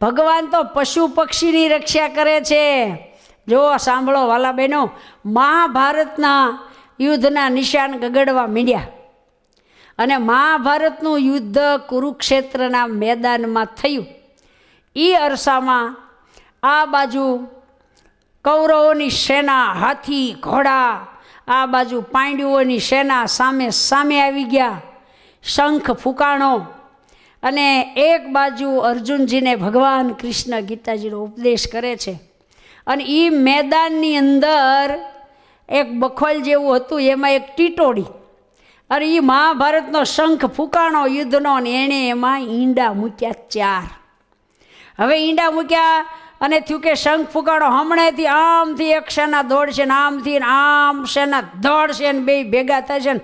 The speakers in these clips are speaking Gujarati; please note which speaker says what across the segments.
Speaker 1: ભગવાન તો પશુ પક્ષીની રક્ષા કરે છે. જો સાંભળો વાલા બહેનો, મહાભારતના યુદ્ધના નિશાન ગગડવા માંડ્યા. અને મહાભારતનું યુદ્ધ કુરુક્ષેત્રના મેદાનમાં થયું. એ અરસામાં આ બાજુ કૌરવોની સેના હાથી, ઘોડા, આ બાજુ પાંડવોની સેના સામે સામે આવી ગયા. શંખ ફૂકાણો અને એક બાજુ અર્જુનજીને ભગવાન કૃષ્ણ ગીતાજીનો ઉપદેશ કરે છે. અને એ મેદાનની અંદર એક બખોલ જેવું હતું, એમાં એક ટીટોડી અને એ મહાભારતનો શંખ ફૂકાણો યુદ્ધનો ને એણે એમાં ઈંડા મૂક્યા ચાર. હવે ઈંડા મૂક્યા અને થયું કે શંખ ફૂકાણો હમણાંથી આમથી એક સેના દોડશે ને આમથી આમ સેના દોડશે ને બે ભેગા થશે ને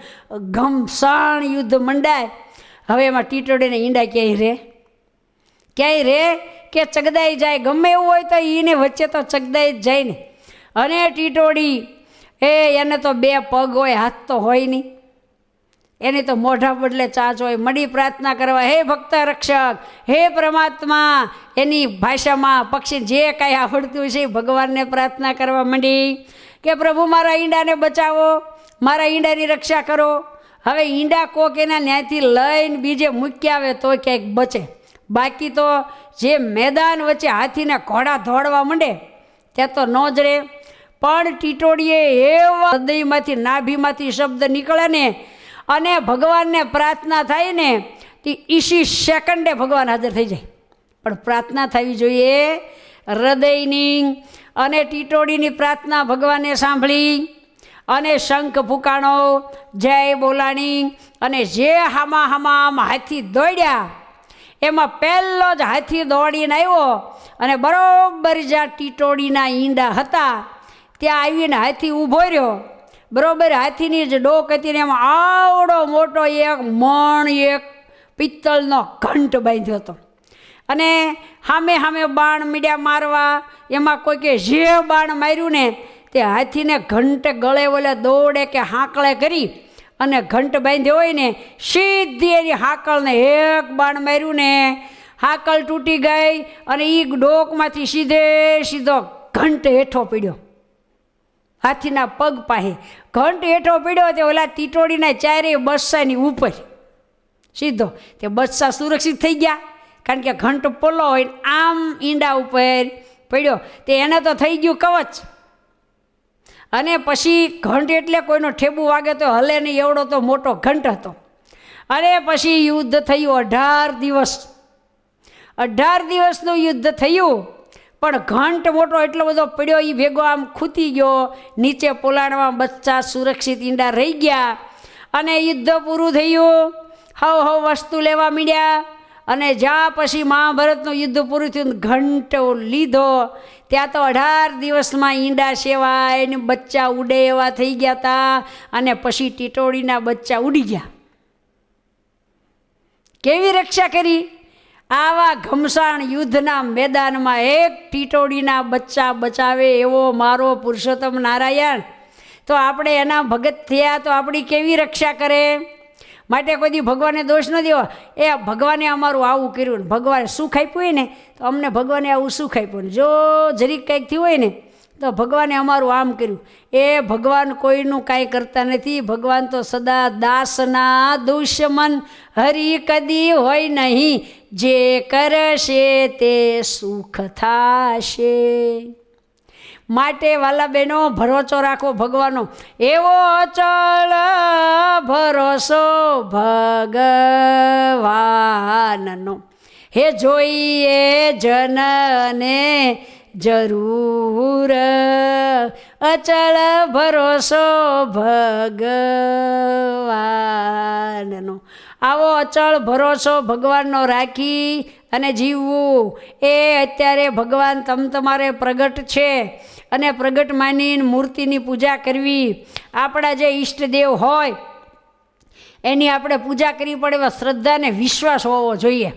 Speaker 1: ઘમસાણ યુદ્ધ મંડાય. હવે એમાં ટીટોડીને ઈંડા ક્યાંય રે ક્યાંય રે કે ચગદાઈ જાય? ગમે એવું હોય તો એને વચ્ચે તો ચગદાઈ જ જાય ને. અને ટીટોડી એ એને તો બે પગ હોય, હાથ તો હોય નહીં. એની તો મોઢા બદલે ચાંચ હોય. મડી પ્રાર્થના કરવા, હે ભક્ત રક્ષક, હે પરમાત્મા, એની ભાષામાં પક્ષી જે કાંઈ આવડતું છે ભગવાનને પ્રાર્થના કરવા માંડી કે, પ્રભુ, મારા ઈંડાને બચાવો, મારા ઈંડાની રક્ષા કરો. હવે ઈંડા કોક એના ન્યાયથી લઈને બીજે મૂકી આવે તો ક્યાંક બચે. બાકી તો જે મેદાન વચ્ચે હાથીને ઘોડા દોડવા માંડે, ત્યાં તો ન જ રહે. પણ ટીટોડીએ એવા હૃદયમાંથી, નાભીમાંથી શબ્દ નીકળે ને, અને ભગવાનને પ્રાર્થના થાય ને, તે ઈસી સેકન્ડે ભગવાન હાજર થઈ જાય. પણ પ્રાર્થના થવી જોઈએ, હૃદયની અને ટીટોડીની પ્રાર્થના ભગવાને સાંભળી. અને શંખ ફૂકાણો, જય બોલાણી અને જે હામા હામા આમ હાથી દોડ્યા, એમાં પહેલો જ હાથી દોડીને આવ્યો અને બરોબર જ્યાં ટીટોડીના ઈંડા હતા, ત્યાં આવીને હાથી ઊભો રહ્યો. બરોબર હાથીની જ ડોક હતી ને એમાં આવડો મોટો એક મણ, એક પિત્તળનો ઘંટ બાંધ્યો હતો. અને સામે સામે બાણ મીડ્યા મારવા, એમાં કોઈકે જે બાણ માર્યું ને તે હાથીને ઘંટ ગળે ઓલે દોડે કે હાંકળે કરી અને ઘંટ બાંધ્યો હોય ને, સીધી એની હાકળને એક બાણ માર્યું ને, હાકળ તૂટી ગઈ અને એ ડોકમાંથી સીધે સીધો ઘંટ હેઠો પીડ્યો. હાથીના પગ પાસે ઘંટ હેઠો પીડ્યો તે ઓલા ટીટોડીના ચારેય બસ્સાની ઉપર. સીધો તે બસ્સા સુરક્ષિત થઈ ગયા. કારણ કે ઘંટ પોલો હોય આમ ઈંડા ઉપર પડ્યો. તે એને તો થઈ ગયું કવચ. અને પછી ઘંટ એટલે કોઈનો ઠેબુ વાગે તો હલે નહીં, એવડો તો મોટો ઘંટ હતો. અને પછી યુદ્ધ થયું અઢાર દિવસ. અઢાર દિવસનું યુદ્ધ થયું, પણ ઘંટ મોટો એટલો બધો પડ્યો એ ભેગો આમ ખૂતી ગયો, નીચે પોલાણમાં બચ્ચા સુરક્ષિત ઈંડા રહી ગયા. અને યુદ્ધ પૂરું થયું, હવ હવ વસ્તુ લેવા માંડ્યા. અને જ્યાં પછી મહાભારતનું યુદ્ધ પૂરું થયું, ઘંટો લીધો, ત્યાં તો અઢાર દિવસમાં ઈંડા સેવાય ને બચ્ચા ઉડે એવા થઈ ગયા હતા અને પછી ટીટોડીના બચ્ચા ઉડી ગયા. કેવી રક્ષા કરી? આવા ઘમસાણ યુદ્ધના મેદાનમાં એક ટીટોડીના બચ્ચા બચાવે એવો મારો પુરુષોત્તમ નારાયણ. તો આપણે એના ભગત થયા તો આપણી કેવી રક્ષા કરે? માટે કોઈ ભગવાને દોષ ન દેવા. એ ભગવાને અમારું આવું કર્યું ને ભગવાને સુખ આપ્યું હોય ને, તો અમને ભગવાને આવું સુખ આપ્યું ને. જો જરીક કંઈક થયું હોય ને, તો ભગવાને અમારું આમ કર્યું. એ ભગવાન કોઈનું કાંઈ કરતા નથી. ભગવાન તો સદા દાસના દુશ્મન, હરી કદી હોય નહીં. જે કરશે તે સુખ થાશે. માટે વાલા બહેનો ભરોસો રાખો ભગવાનનો. એવો અચળ ભરોસો ભગવાનનો. હે જોઈએ જનને જરૂર. અચળ ભરોસો ભગવાનનો. આવો અચળ ભરોસો ભગવાનનો રાખી અને જીવવું, એ અત્યારે ભગવાન તમ તમારે પ્રગટ છે. અને પ્રગટ માનીને મૂર્તિની પૂજા કરવી. આપણા જે ઈષ્ટદેવ હોય, એની આપણે પૂજા કરવી પડે એવા શ્રદ્ધા અને વિશ્વાસ હોવો જોઈએ.